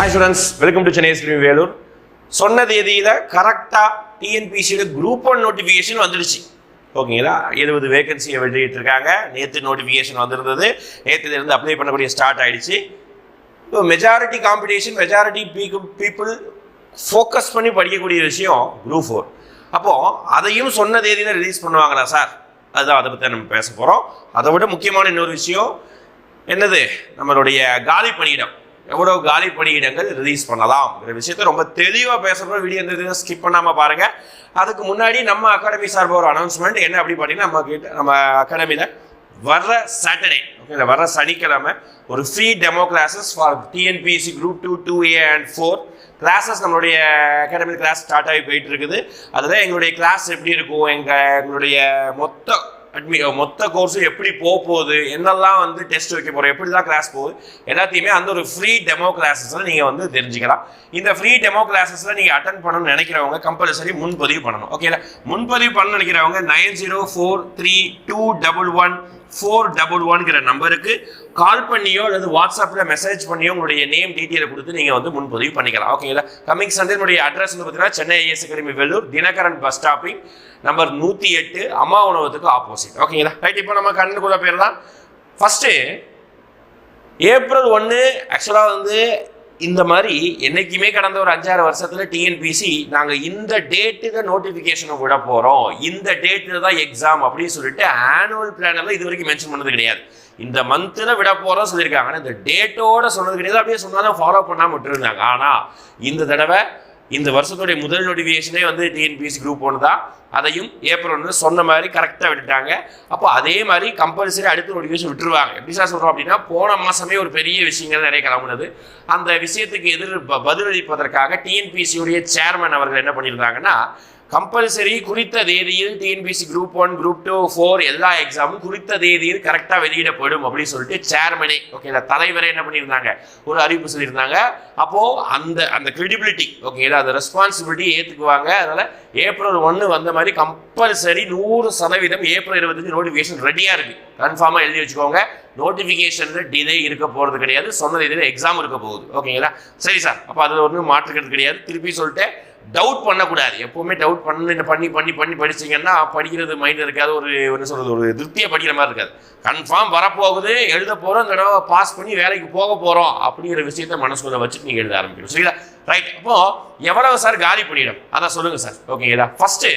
Hi students welcome to Chennai Sri Vellore சொன்ன தேதியில் கரெக்டாக டிஎன்பிசியோட குரூப் ஒன் நோட்டிஃபிகேஷன் வந்துடுச்சு. ஓகேங்களா? எழுபது வேகன்சியை வெளியிட்டிருக்காங்க நேற்று நோட்டிஃபிகேஷன் வந்திருந்தது. நேற்றுலேருந்து அப்ளை பண்ணக்கூடிய ஸ்டார்ட் ஆயிடுச்சு. இப்போ majority competition majority people focus பண்ணி படிக்கக்கூடிய விஷயம் குரூப் ஃபோர் அப்போது அதையும் சொன்ன தேதியில் ரிலீஸ் பண்ணுவாங்களா சார் அதுதான் அதை பற்றி நம்ம பேச போகிறோம் அதை விட முக்கியமான இன்னொரு விஷயம் என்னது? நம்மளுடைய காலி பணியிடம். எவ்வளோ காலி பணியிடங்கள் ரிலீஸ் பண்ணலாம் விஷயத்தை ரொம்ப தெளிவாக பேசுகிறோம் வீடியோ இந்த ஸ்கிப் பண்ணாமல் பாருங்கள் அதுக்கு முன்னாடி நம்ம அகாடமி சார்பாக ஒரு அனௌன்ஸ்மெண்ட் என்ன அப்படி பார்த்தீங்கன்னா நம்ம கிட்ட நம்ம அகாடமியில் வர்ற சாட்டர்டே ஓகே வர்ற சனிக்கிழமை ஒரு free demo classes for TNPSC group two two A and four classes நம்மளுடைய அகாடமி கிளாஸ் ஸ்டார்ட் ஆகி போயிட்டு இருக்குது. அதுதான் எங்களுடைய கிளாஸ் எப்படி இருக்கும்? எங்கள் எங்களுடைய மொத்த அட்மி மொத்த கோர்ஸும் எப்படி போக போகுது? என்னெல்லாம் வந்து டெஸ்ட் வைக்க போகிறோம் எப்படி தான் கிளாஸ் போகுது? எல்லாத்தையுமே அந்த ஒரு ஃப்ரீ டெமோ கிளாஸஸில் நீங்கள் வந்து தெரிஞ்சுக்கலாம். இந்த ஃப்ரீ டெமோ கிளாஸஸில் நீங்கள் அட்டன் பண்ணணும்னு நினைக்கிறவங்க கம்பல்சரி முன்பதிவு பண்ணணும். ஓகேல முன்பதிவு பண்ண நினைக்கிறவங்க nine zero four three two double one four double ஒன்கிற நம்பருக்கு கால் பண்ணியோ அல்லது வாட்ஸ்அப்பில் மெசேஜ் பண்ணியோ உங்களுடைய நேம் டீட்டெயிலை கொடுத்து நீங்கள் வந்து முன்பதிவு பண்ணிக்கலாம். ஓகேங்களா கமிங் சண்டே என்னுடைய அட்ரஸ் வந்து பார்த்தீங்கன்னா Chennai IS academy Vellore Dinakaran bus stopping number நூற்றி எட்டு அம்மா உணவகத்துக்கு ஆப்போசிட் ஓகேங்களா ரைட் இப்போ நம்ம கண்ணுக்குள்ள போயிடலாம். ஃபஸ்ட்டு ஏப்ரல் ஒன்று ஆக்சுவலாக வந்து இந்த மாதிரி என்னைக்குமே கடந்த ஒரு அஞ்சாறு வருஷத்துல டிஎன்பிசி நாங்கள் இந்த டேட்டுக்கு நோட்டிஃபிகேஷனை விட போகிறோம் இந்த டேட்டில் தான் எக்ஸாம் அப்படின்னு சொல்லிட்டு ஆனுவல் பிளானெல்லாம் இது வரைக்கும் மென்ஷன் பண்ணது கிடையாது. இந்த மந்தில் விட போகிறோம் சொல்லியிருக்காங்க. ஆனால் இந்த டேட்டோட சொன்னது கிடையாது. அப்படியே சொன்னாலும் ஃபாலோ பண்ணாமல் விட்டுருந்தாங்க. ஆனால் இந்த தடவை இந்த வருஷத்துடைய முதல் நோட்டிஃபிகேஷனே வந்து டிஎன்பிஎஸ்சி குரூப் ஒன்று தான் அதையும் ஏப்ரல் ஒன்று சொன்ன மாதிரி கரெக்டாக விட்டுட்டாங்க. அப்போ அதே மாதிரி கம்பல்சரி அடுத்த நோட்டிஃபிகேஷன் விட்டுருவாங்க. எப்படி சார் சொல்கிறோம் அப்படின்னா போன மாதமே ஒரு பெரிய விஷயங்கள் நிறைய கிளம்புனது. அந்த விஷயத்துக்கு எதிர் ப- பதிலளிப்பதற்காக டிஎன்பிஎஸ்சியுடைய சேர்மன் அவர்கள் என்ன பண்ணியிருந்தாங்கன்னா கம்பல்சரி குறித்த தேதியில் TNPSC group one group two four எல்லா எக்ஸாமும் குறித்த தேதியில் கரெக்டாக வெளியிடப்படும் அப்படின்னு சொல்லிட்டு சேர்மனே ஓகேங்களா தலைவரே என்ன பண்ணியிருந்தாங்க? ஒரு அறிவிப்பு சொல்லியிருந்தாங்க. அப்போது அந்த அந்த கிரெடிபிலிட்டி ஓகேங்களா அந்த ரெஸ்பான்சிபிலிட்டி ஏற்றுக்குவாங்க அதனால் ஏப்ரல் ஒன்று வந்த மாதிரி கம்பல்சரி நூறு சதவீதம் ஏப்ரல் இருபத்தஞ்சு நோட்டிஃபிகேஷன் ரெடியாக இருக்குது கன்ஃபார்மாக எழுதி வச்சுக்கோங்க. நோட்டிஃபிகேஷனில் டிலே இருக்க போகிறது கிடையாது. சொன்னது இதில் எக்ஸாம் இருக்க போகுது. ஓகேங்களா சரி சார் அப்போ அதில் ஒன்றும் மாற்றுக்கிறது கிடையாது. திருப்பி சொல்லிட்டு டவுட் பண்ணக்கூடாது. எப்பவுமே டவுட் பண்ணி பண்ணி பண்ணி பண்ணி படிச்சீங்கன்னா படிக்கிறது மைண்டில் இருக்காது. ஒரு என்ன சொல்றது ஒரு திருப்தியை படிக்கிற மாதிரி இருக்காது. கன்ஃபார்ம் வரப்போகுது எழுத போகிறோம் இந்த தடவை பாஸ் பண்ணி வேலைக்கு போக போகிறோம் அப்படிங்கிற விஷயத்த மனசுக்குள்ள வச்சுட்டு நீங்கள் எழுத ஆரம்பிக்கணும். சரிங்களா? ரைட் அப்போ எவ்வளவு சார் காலி பண்ணிடும்? அதான் சொல்லுங்க சார் ஓகேங்களா ஃபர்ஸ்ட்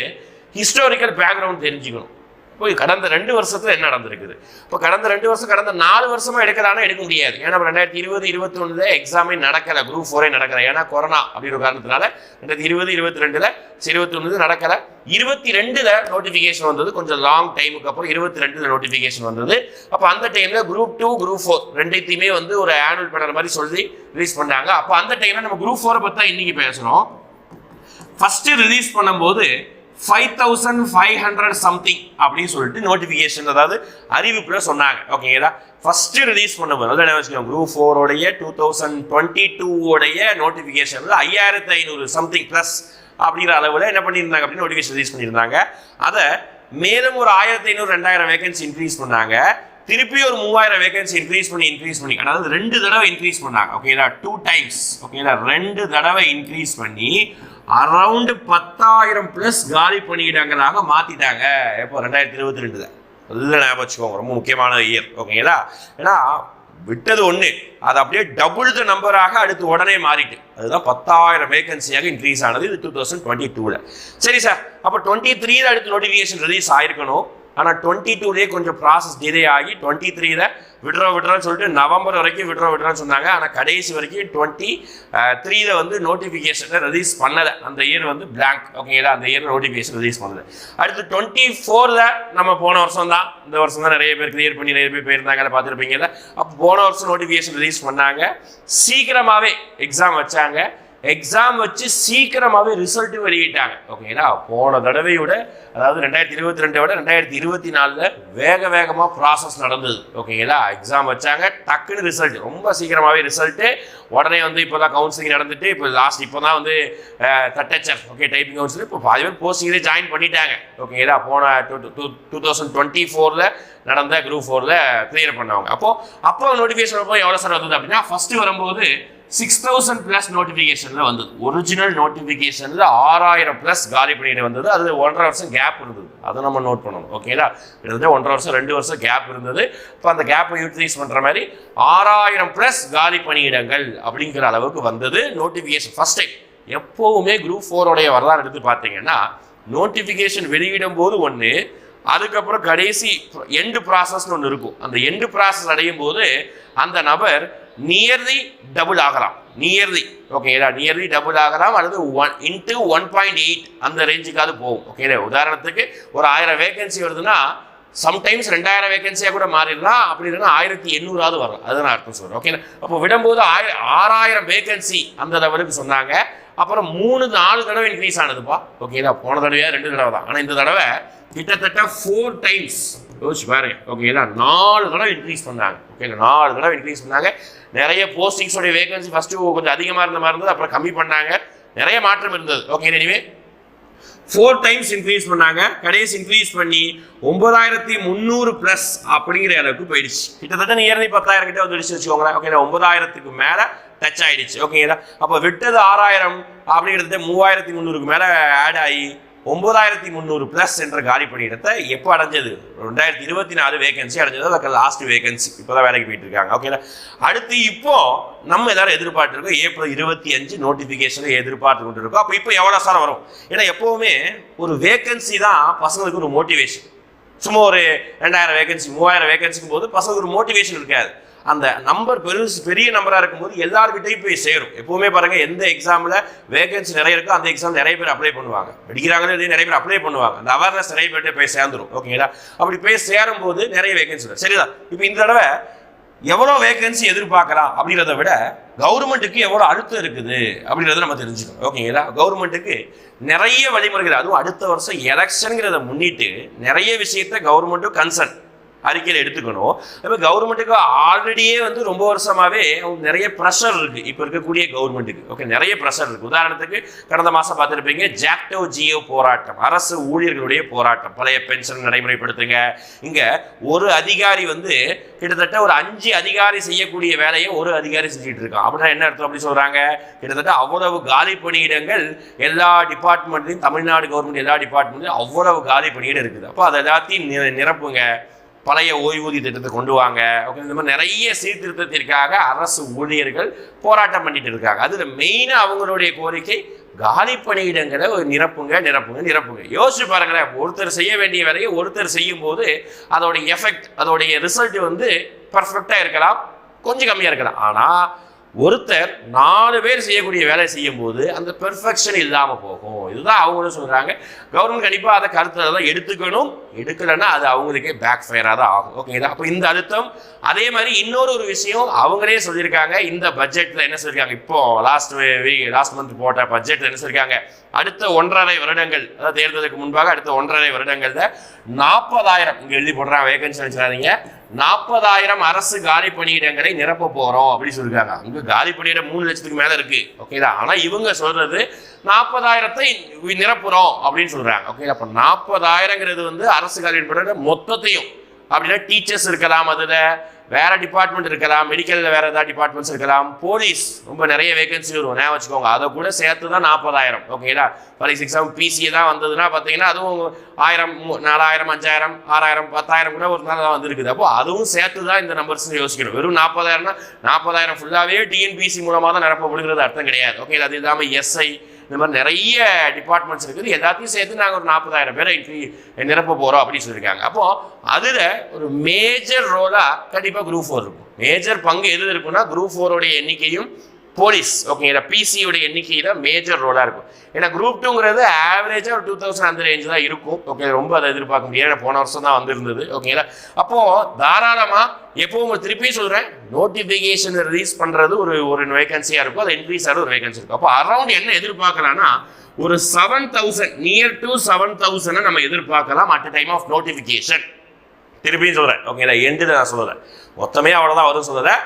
ஹிஸ்டாரிக்கல் பேக்ரவுண்ட் தெரிஞ்சுக்கணும். போய் கடந்த ரெண்டு வருஷத்துல என்ன நடந்திருக்குது? இப்போ கடந்த ரெண்டு வருஷம் கடந்த நாலு வருஷமா எடுக்கிறானா எடுக்க முடியாது. ஏன்னா நம்ம ரெண்டாயிரத்தி இருபது இருபத்தி எக்ஸாமே நடக்கல குரூப் ஃபோரே நடக்கல. ஏன்னா கொரோனா அப்படிங்கிற காரணத்தினால ரெண்டாயிரத்தி இருபது இருபத்தி ரெண்டுல இருபத்தி ஒன்று நடக்கல. இருபத்தி ரெண்டுல நோட்டிஃபிகேஷன் வந்தது. கொஞ்சம் லாங் டைமுக்கு அப்புறம் இருபத்தி ரெண்டுல நோட்டிஃபிகேஷன் வந்தது. அப்போ அந்த டைம்ல குரூப் டூ குரூப் ஃபோர் ரெண்டைத்தையுமே வந்து ஒரு ஆனுவல் பண்ணுற மாதிரி சொல்லி ரிலீஸ் பண்ணாங்க. அப்போ அந்த டைம்ல நம்ம குரூப் ஃபோரை பற்றி தான் இன்னைக்கு பேசுறோம். ஃபர்ஸ்ட் ரிலீஸ் பண்ணும்போது five thousand five hundred something அப்படின்னு சொல்லிட்டு நோட்டிஃபிகேஷன் அதாவது அறிவிப்புல சொன்னாங்க. ஓகேங்களா ஃபர்ஸ்ட் ரிலீஸ் பண்ணும்போது அதாவது என்ன வச்சுக்கோங்க குரூப் ஃபோரோடைய டூ தௌசண்ட் டுவெண்ட்டி டூவோடைய நோட்டிஃபிகேஷனில் ஐயாயிரத்து ஐநூறு சம்திங் ப்ளஸ் அப்படிங்கிற அளவில் என்ன பண்ணியிருந்தாங்க அப்படின்னு நோட்டிஃபிகேஷன் ரிலீஸ் பண்ணியிருந்தாங்க. அதை மேலும் ஒரு ஆயிரத்தி ஐநூறு ரெண்டாயிரம் வேகன்சி இன்க்ரீஸ் பண்ணாங்க. திருப்பி ஒரு மூவாயிரம் வேகன்சி இன்க்ரீஸ் பண்ணி இன்க்ரீஸ் பண்ணி. அதாவது ரெண்டு தடவை இன்க்ரீஸ் பண்ணாங்க. ஓகேங்களா டூ டைம்ஸ் ஓகேங்களா ரெண்டு தடவை இன்க்ரீஸ் பண்ணி அரௌண்ட் பத்தாயிரம் ப்ளஸ் காலி பணியிடங்களாக மாத்திட்டாங்க. எப்போ? ரெண்டாயிரத்தி இருபத்தி ரெண்டுல அதில் ஞாபகம் வச்சுக்கோங்க. ரொம்ப முக்கியமான இயர் ஓகேங்களா ஏன்னா விட்டது ஒன்று அது அப்படியே டபுள் த நம்பராக அடுத்து உடனே மாறிட்டு. அதுதான் பத்தாயிரம் வேகன்சியாக இன்க்ரீஸ் ஆனது இது டூ தௌசண்ட் டுவெண்ட்டி டூவில் சரி சார் அப்போ டுவெண்ட்டி த்ரீல அடுத்து நோட்டிஃபிகேஷன் ரிலீஸ் ஆயிருக்கணும். ஆனால் டுவெண்ட்டி டூலேயே கொஞ்சம் ப்ராசஸ் டிலே ஆகி டுவெண்ட்டி த்ரீல விட்ரோ விட்ரோன்னு சொல்லிட்டு நவம்பர் வரைக்கும் விட்ரோ விட்ரோன்னு சொன்னாங்க. ஆனால் கடைசி வரைக்கும் டுவெண்ட்டி த்ரீல வந்து நோட்டிஃபிகேஷனை ரிலீஸ் பண்ணலை. அந்த இயர் வந்து பிளாங்க் ஓகேங்களா அந்த இயர் நோட்டிஃபிகேஷன் ரிலீஸ் பண்ணலை. அடுத்து டுவெண்ட்டி ஃபோரில் நம்ம போன வருஷம் தான். இந்த வருஷம் தான் நிறைய பேர் கிளியர் பண்ணி நிறைய பேர் போயிருந்தாங்க பார்த்துருப்பீங்கல்ல. அப்போ போன வருஷம் நோட்டிஃபிகேஷன் ரிலீஸ் பண்ணாங்க. சீக்கிரமாகவே எக்ஸாம் வச்சாங்க. எக்ஸாம் வச்சு சீக்கிரமாகவே ரிசல்ட் வெளியிட்டாங்க. ஓகேங்களா போன தடவையோட அதாவது ரெண்டாயிரத்தி இருபத்தி ரெண்டை விட ரெண்டாயிரத்தி இருபத்தி நாலில் வேக வேகமாக ப்ராசஸ் நடந்தது. ஓகேங்களா எக்ஸாம் வச்சாங்க டக்குன்னு ரிசல்ட் ரொம்ப சீக்கிரமாகவே ரிசல்ட்டு உடனே வந்து இப்போ தான் கவுன்சிலிங் நடந்துட்டு இப்போ லாஸ்ட் இப்போ தான் வந்து தட்டச்சர் ஓகே டைப்பிங் கவுன்சிலிங் இப்போ பாதி பேர் போஸ்டிங்லேயே ஜாயின் பண்ணிட்டாங்க. ஓகேங்களா போன two two two thousand twenty ஃபோரில் நடந்த குரூப் ஃபோரில் கிளியர் பண்ணவங்க. அப்போது அப்போ நோட்டிஃபிகேஷன் அப்போ எவ்வளோ சார் வந்தது அப்படின்னா ஃபஸ்ட்டு வரும்போது சிக்ஸ் தௌசண்ட் பிளஸ் நோட்டிஃபிகேஷனில் வந்தது. ஒரிஜினல் நோட்டிஃபிகேஷனில் ஆறாயிரம் ப்ளஸ் காலி பண்ணிட்டு வந்தது. அது ஒன்றரை வருஷம் கேப் இருந்தது. அதை நம்ம நோட் பண்ணணும். ஓகேங்களா கிட்டத்தட்ட ஒன்றரை வருஷம் ரெண்டு வருஷம் கேப் இருந்தது. இப்போ அந்த கேப்பை யூட்டிலைஸ் பண்ணுற மாதிரி ஆறாயிரம் ப்ளஸ் காலி பணியிடங்கள் அப்படிங்கிற அளவுக்கு வந்தது. நோட்டிஃபிகேஷன் ஃபஸ்ட் டைம் எப்போவுமே குரூப் ஃபோரோடைய வரலாறு எடுத்து பார்த்தீங்கன்னா நோட்டிஃபிகேஷன் வெளியிடும் போது ஒன்று அதுக்கப்புறம் கடைசி எண்டு ப்ராசஸ்னு ஒன்று இருக்கும். அந்த எண்டு ப்ராசஸ் அடையும் போது அந்த நபர் நியர்லி டபுள் ஆகலாம். நியர்லி ஓகேங்களா நியர்லி டபுள் ஆகலாம் அல்லது one into one point eight அந்த ரேஞ்சுக்காவது போகும். ஓகேங்களா உதாரணத்துக்கு ஒரு ஆயிரம் வேகன்சி வருதுன்னா சம்டைம்ஸ் ரெண்டாயிரம் வேகன்சியாக கூட மாறிடலாம். அப்படி இல்லைன்னா ஆயிரத்தி எண்ணூறாவது வரும் அதுதான் நான் அர்த்தம் சொல்கிறேன் ஓகேண்ணா அப்போ விடும்போது ஆயிர ஆறாயிரம் வேகன்சி அந்த லெவலுக்கு சொன்னாங்க. அப்புறம் மூணு நாலு தடவை இன்க்ரீஸ் ஆனதுப்பா. ஓகேங்களா போன தடவையாக ரெண்டு தடவை தான் ஆனால் இந்த தடவை கிட்டத்தட்ட ஃபோர் டைம்ஸ் யோசிச்சு பாருங்க. ஓகேங்களா நாலு தடவை இன்க்ரீஸ் பண்ணாங்க. ஓகேங்களா நாலு தடவை இன்க்ரீஸ் பண்ணாங்க. நிறைய போஸ்டிங்ஸோடைய வேகன்சி ஃபஸ்ட்டு கொஞ்சம் அதிகமாக இருந்த மாதிரி இருந்தது அப்புறம் கம்மி பண்ணாங்க. நிறைய மாற்றம் இருந்தது. Okay anyway four times increase பண்ணாங்க. கடைசி இன்க்ரீஸ் பண்ணி ஒன்பதாயிரத்தி முந்நூறு ப்ளஸ் அப்படிங்கிற அளவுக்கு போயிடுச்சு. கிட்டத்தட்ட நியர்லி பத்தாயிரம் கிட்ட வந்துடுச்சு வச்சுக்கோங்களேன். ஓகே ஒன்பதாயிரத்துக்கு மேலே டச் ஆயிடுச்சு. ஓகேங்களா அப்போ விட்டது ஆறாயிரம் அப்படிங்கிறது மூவாயிரத்தி முந்நூறுக்கு மேலே ஆட் ஆகி ஒன்பதாயிரத்தி முந்நூறு ப்ளஸ் என்ற காலி பணியிடத்தை எப்போ அடைஞ்சது? ரெண்டாயிரத்தி இருபத்தி நாலு வேகன்சி அடைஞ்சது. அதுக்கு லாஸ்ட் வேகன்சி இப்போ தான் வேலைக்கு போயிட்டு இருக்காங்க ஓகேங்களா அடுத்து இப்போ நம்ம எல்லாரும் எதிர்பார்த்து இருக்கோம். ஏப்ரல் இருபத்தி அஞ்சு நோட்டிஃபிகேஷனை எதிர்பார்த்து கொண்டு இருக்கோம். அப்போ இப்போ எவ்வளோ சார் வரும்? ஏன்னா எப்போவுமே ஒரு வேகன்சி தான் பசங்களுக்கு ஒரு மோட்டிவேஷன் சும்மா ஒரு ரெண்டாயிரம் வேகன்சி மூவாயிரம் வேகன்சிக்கும் போது பசங்களுக்கு ஒரு மோட்டிவேஷன் இருக்காது. அந்த நம்பர் பெருசு பெரிய நம்பராக இருக்கும்போது எல்லாருக்கிட்டையும் போய் சேரும். எப்பவுமே பாருங்கள் எந்த எக்ஸாமில் வேகன்சி நிறைய இருக்கோ அந்த எக்ஸாம் நிறைய பேர் அப்ளை பண்ணுவாங்க. படிக்கிறாங்களே இல்லையா நிறைய பேர் அப்ளை பண்ணுவாங்க. அந்த அவேர்னஸ் நிறைய பேர்கிட்ட போய் சேர்ந்துரும். ஓகேங்களா? அப்படி போய் சேரும் போது நிறைய வேகன்சி வரும். சரிதான். இப்போ இந்த தடவை எவ்வளோ வேகன்சி எதிர்பார்க்கலாம் அப்படிங்கிறத விட கவர்மெண்ட்டுக்கு எவ்வளோ அழுத்தம் இருக்குது அப்படின்றத நம்ம தெரிஞ்சுக்கணும். ஓகேங்களா கவர்மெண்ட்டுக்கு நிறைய வழிமுறைகள் அதுவும் அடுத்த வருஷம் எலெக்ஷனுங்கிறத முன்னிட்டு நிறைய விஷயத்த கவர்மெண்ட்டும் கன்சர்ன் அறிக்கையில் எடுத்துக்கணும். இப்போ கவர்மெண்ட்டுக்கு ஆல்ரெடியே வந்து ரொம்ப வருஷமாகவே நிறைய ப்ரெஷர் இருக்குது இப்போ இருக்கக்கூடிய கவர்மெண்ட்டுக்கு. ஓகே நிறைய ப்ரெஷர் இருக்குது உதாரணத்துக்கு கடந்த மாதம் பார்த்துருப்பீங்க ஜாக்டோ ஜியோ போராட்டம். அரசு ஊழியர்களுடைய போராட்டம். பழைய பென்ஷன் நடைமுறைப்படுத்துங்க. இங்கே ஒரு அதிகாரி வந்து கிட்டத்தட்ட ஒரு அஞ்சு அதிகாரி செய்யக்கூடிய வேலையை ஒரு அதிகாரி செஞ்சுட்டு இருக்கான். அப்படின்னா என்ன அர்த்தம் அப்படி சொல்கிறாங்க கிட்டத்தட்ட அவ்வளவு காலி பணியிடங்கள் எல்லா டிபார்ட்மெண்ட்லையும் தமிழ்நாடு கவர்மெண்ட் எல்லா டிபார்ட்மெண்ட்லையும் அவ்வளவு காலி பணியிடம் இருக்குது. அப்போ அதை எல்லாத்தையும் நிரப்புங்க. பழைய ஓய்வூதிய திட்டத்தை கொண்டு வாங்க. ஓகே இந்த மாதிரி நிறைய சீர்திருத்தத்திற்காக அரசு ஊழியர்கள் போராட்டம் பண்ணிட்டு இருக்காங்க. அதில் மெயினாக அவங்களுடைய கோரிக்கை காலி பணியிடங்களை ஒரு நிரப்புங்க நிரப்புங்க நிரப்புங்க. யோசிச்சு பாருங்களேன் ஒருத்தர் செய்ய வேண்டிய வேலையை ஒருத்தர் செய்யும் போது அதோடைய எஃபெக்ட் அதோடைய ரிசல்ட் வந்து பர்ஃபெக்டாக இருக்கலாம் கொஞ்சம் கம்மியாக இருக்கலாம். ஆனால் ஒருத்தர் நாலு பேர் செய்யக்கூடிய வேலை செய்யும் போது அந்த பெர்ஃபெக்ஷன் இல்லாமல் போகும். இதுதான் அவங்களும் சொல்கிறாங்க கவர்மெண்ட் கண்டிப்பாக அதை கருத்தை தான் எடுத்துக்கணும். எடுக்கலைன்னா அது அவங்களுக்கே பேக் ஃபயராக தான் ஆகும். ஓகேங்களா அப்போ இந்த அழுத்தம் அதே மாதிரி இன்னொரு ஒரு விஷயம் அவங்களே சொல்லியிருக்காங்க. இந்த பட்ஜெட்டில் என்ன சொல்லியிருக்காங்க? இப்போ லாஸ்ட் லாஸ்ட் மந்த் போட்ட பட்ஜெட்டில் என்ன சொல்லியிருக்காங்க? அடுத்த ஒன்றரை வருடங்கள் அதாவது தேர்தலுக்கு முன்பாக அடுத்த ஒன்றரை வருடங்களில் நாற்பதாயிரம் இங்கே எழுதி போடுறாங்க வேகன்சி நினச்சிடாதீங்க நாற்பதாயிரம் அரசு காலி பணியிடங்களை நிரப்ப போகிறோம் அப்படின்னு சொல்லியிருக்காங்க. அங்க காலி பணியிடம் மூணு லட்சத்துக்கு மேலே இருக்கு. ஓகேதா ஆனால் இவங்க சொல்றது நாற்பதாயிரத்தை நிரப்புறோம் அப்படின்னு சொல்றாங்க. ஓகே அப்போ நாற்பதாயிரங்கிறது வந்து அரசு காலி பணியிடம் மொத்தத்தையும். அப்படின்னா டீச்சர்ஸ் இருக்கலாம் அதில். வேறு டிபார்ட்மெண்ட் இருக்கலாம் மெடிக்கலில் வேறு ஏதாவது டிபார்ட்மெண்ட்ஸ் இருக்கலாம். போலீஸ் ரொம்ப நிறைய வேகன்சி வரும். ஞாபகம் வச்சுக்கோங்க. அதை கூட சேர்த்து தான் நாற்பதாயிரம் ஓகேங்களா ஃபார் எக்ஸாம் பிசிஏ தான் வந்ததுன்னா பார்த்தீங்கன்னா அதுவும் ஆயிரம் நாலாயிரம் அஞ்சாயிரம் ஆறாயிரம் பத்தாயிரம் கூட ஒரு நாள் தான் வந்துருக்குது. அப்போ அதுவும் சேர்த்து தான் இந்த நம்பர்ஸ் யோசிக்கணும். வெறும் நாற்பதாயிரம்னா நாற்பதாயிரம் ஃபுல்லாகவே டிஎன்பிசி மூலமாக தான் நிரப்பப்படுகிறது அர்த்தம் கிடையாது. ஓகே அது இல்லாமல் எஸ்ஐ இந்த மாதிரி நிறைய டிபார்ட்மெண்ட்ஸ் இருக்குது. எல்லாத்தையும் சேர்த்து நாங்கள் ஒரு நாற்பதாயிரம் பேரை நிரப்ப போகிறோம் அப்படின்னு சொல்லியிருக்காங்க. அப்போது அதில் ஒரு மேஜர் ரோலாக கண்டிப்பாக குரூப் ஃபோர் இருக்கும். மேஜர் பங்கு எது இருக்குன்னா குரூப் ஃபோரோடைய எண்ணிக்கையும் போலீஸ் ஓகேங்களா பிசியோட எண்ணிக்கை தான் மேஜர் ரோலாக இருக்கும். ஏன்னா குரூப் டூங்கிறது ஆவரேஜாக ஒரு டூ தௌசண்ட் அந்த ரேஞ்சு தான் இருக்கும். ஓகே ரொம்ப அதை எதிர்பார்க்க முடியாது. ஏன்னா போன வருஷம் தான் வந்திருந்தது. ஓகேங்களா அப்போது தாராளமாக எப்பவும் திருப்பி சொல்கிறேன் நோட்டிஃபிகேஷன் ரிலீஸ் பண்ணுறது ஒரு ஒரு வேகன்சியாக இருக்கும். அது இன்க்ரீஸ் ஆகிறது ஒரு வேகன்சி இருக்கும். அப்போ அரௌண்ட் என்ன எதிர்பார்க்கலாம்னா ஒரு seven thousand near to seven தௌசண்டை நம்ம எதிர்பார்க்கலாம் அட் டைம் ஆஃப் நோட்டிஃபிகேஷன் திருப்பியும் சொல்கிறேன் ஓகேங்களா எண்டில் நான் சொல்கிறேன் மொத்தமே அவ்வளோதான் வரும் சொல்கிறேன்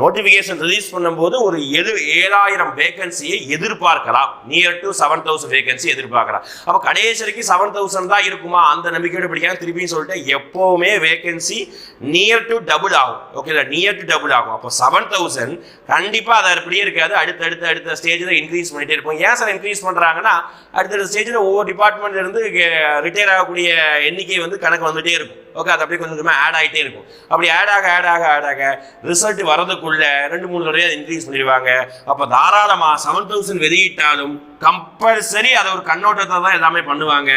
நோட்டிஃபிகேஷன் ரிலீஸ் பண்ணும்போது ஒரு எது ஏழாயிரம் வேகன்சியை எதிர்பார்க்கலாம். Near to seven thousand vacancy எதிர்பார்க்கலாம். அப்போ கடைசி வரைக்கும் செவன் தௌசண்ட் தான் இருக்குமா? அந்த நம்பிக்கையோட பிடிக்காங்க திருப்பியும் சொல்லிட்டு எப்போவுமே வேகன்சி நியர் டு டபுள் ஆகும். ஓகேங்களா நியர் டு டபுள் ஆகும். அப்போ செவன் தௌசண்ட் கண்டிப்பாக அதை அப்படியே இருக்காது. அடுத்த அடுத்த அடுத்த ஸ்டேஜில் இன்க்ரீஸ் பண்ணிட்டே இருப்போம். ஏன் சார் இன்க்ரீஸ் பண்ணுறாங்கன்னா அடுத்தடுத்த ஸ்டேஜில் ஒவ்வொரு டிபார்ட்மெண்ட்லேருந்து ரிட்டையர் ஆகக்கூடிய எண்ணிக்கை வந்து கணக்கு வந்துகிட்டே இருக்கும். ஓகே அது அப்படியே கொஞ்சம் கொஞ்சமாக ஆட் ஆகிட்டே இருக்கும். அப்படி ஆட் ஆக ஆட் ஆக ஆட் ஆக ரிசல்ட் வரதுக்குள்ள ரெண்டு மூணு தடவை இன்க்ரீஸ் பண்ணிடுவாங்க. அப்போ தாராளமாக செவன் தௌசண்ட் வெளியிட்டாலும் கம்பல்சரி அதை ஒரு கண்ணோட்டத்தை தான் எல்லாமே பண்ணுவாங்க.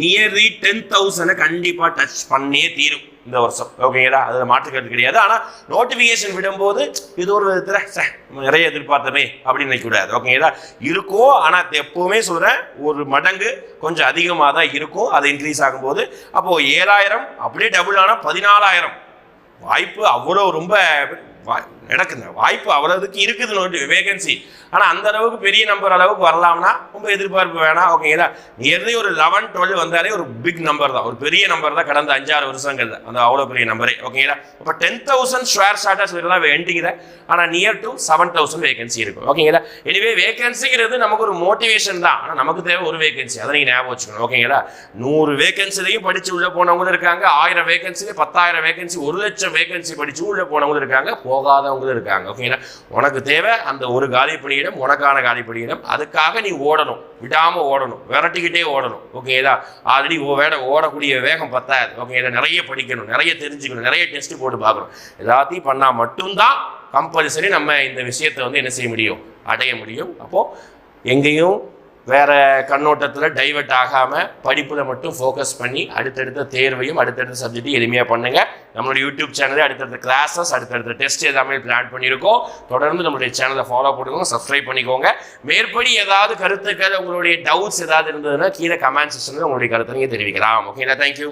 நியர்லி டென் தௌசண்டை கண்டிப்பாக டச் பண்ணே தீரும் இந்த வருஷம். ஓகேங்களா அதில் மாற்றுக்கிறது கிடையாது. ஆனால் நோட்டிஃபிகேஷன் விடும்போது இது ஒரு விதத்தில் நிறைய எதிர்பார்த்தமே அப்படின்னு நினைக்கக்கூடாது. ஓகேங்களா இருக்கும் ஆனால் எப்போவுமே சொல்கிறேன் ஒரு மடங்கு கொஞ்சம் அதிகமாக தான் இருக்கும். அது இன்க்ரீஸ் ஆகும்போது அப்போது ஏழாயிரம் அப்படியே டபுள் ஆனால் பதினாலாயிரம். வாய்ப்பு அவ்வளோ ரொம்ப எனக்கு இந்த வாய்ப்பு அவ்வளவுக்கு இருக்குது வேகன்சி ஆனால் அந்த அளவுக்கு பெரிய நம்பர் அளவுக்கு வரலாம்னா ரொம்ப எதிர்பார்ப்பு வேணாம். ஓகேங்களா நியர்லி ஒரு லெவன் டுவெல் வந்தாலே ஒரு பிக் நம்பர் தான். ஒரு பெரிய நம்பர் தான் கடந்த அஞ்சாறு வருஷங்கள் அந்த அவ்வளோ பெரிய நம்பரே ஓகேங்களா இப்போ டென் தௌசண்ட் ஷேர் ஸ்டார்டர்ஸ் தான் வேண்டிங்க ஆனால் near to seven thousand vacancy இருக்கும் ஓகேங்களா எனிவே வேகன்சிங்கிறது நமக்கு ஒரு மோட்டிவேஷன் தான். ஆனால் நமக்கு தேவை ஒரு வேகன்சி அதை நீங்கள் ஞாபகம் வச்சுக்கணும். ஓகேங்களா நூறு வேகன்சிலையும் படித்து உள்ளே போனவங்களும் இருக்காங்க. ஆயிரம் வேகன்சிலே பத்தாயிரம் வேகன்சி ஒரு லட்சம் வேகன்சி படித்து உள்ளே போனவங்களும் இருக்காங்க. போகாதவங்க அவங்களும் இருக்காங்க. ஓகேங்களா உனக்கு தேவை அந்த ஒரு காலி பணியிடம் உனக்கான காலி பணியிடம். அதுக்காக நீ ஓடணும். விடாமல் ஓடணும். விரட்டிக்கிட்டே ஓடணும். ஓகேங்களா ஆல்ரெடி வேட ஓடக்கூடிய வேகம் பத்தாது. ஓகேங்களா நிறைய படிக்கணும். நிறைய தெரிஞ்சுக்கணும். நிறைய டெஸ்ட் போட்டு பார்க்கணும். எல்லாத்தையும் பண்ணால் மட்டும்தான் கம்பல்சரி நம்ம இந்த விஷயத்தை வந்து என்ன செய்ய முடியும்? அடைய முடியும். அப்போது எங்கேயும் வேற கண்ணோட்டத்தில் டைவர்ட் ஆகாமல் படிப்பில் மட்டும் ஃபோக்கஸ் பண்ணி அடுத்தடுத்த தேர்வையும் அடுத்தடுத்த சப்ஜெக்ட்டையும் எளிமையாக பண்ணுங்க. நம்மளோட யூடியூப் சேனலே அடுத்தடுத்த கிளாஸஸ் அடுத்தடுத்த டெஸ்ட் எல்லாமே பிளான் பண்ணியிருக்கோம். தொடர்ந்து நம்மளுடைய சேனலை ஃபாலோ பண்ணுங்க சப்ஸ்கிரைப் பண்ணிக்கோங்க. மேற்படி ஏதாவது கருத்துக்கள் உங்களுடைய டவுட்ஸ் ஏதாவது இருந்ததுன்னா கீழே கமெண்ட் செக்ஷனில் உங்களுடைய கருத்தை நீங்கள் தெரிவிக்கலாம். ஓகேங்களா தேங்க்யூ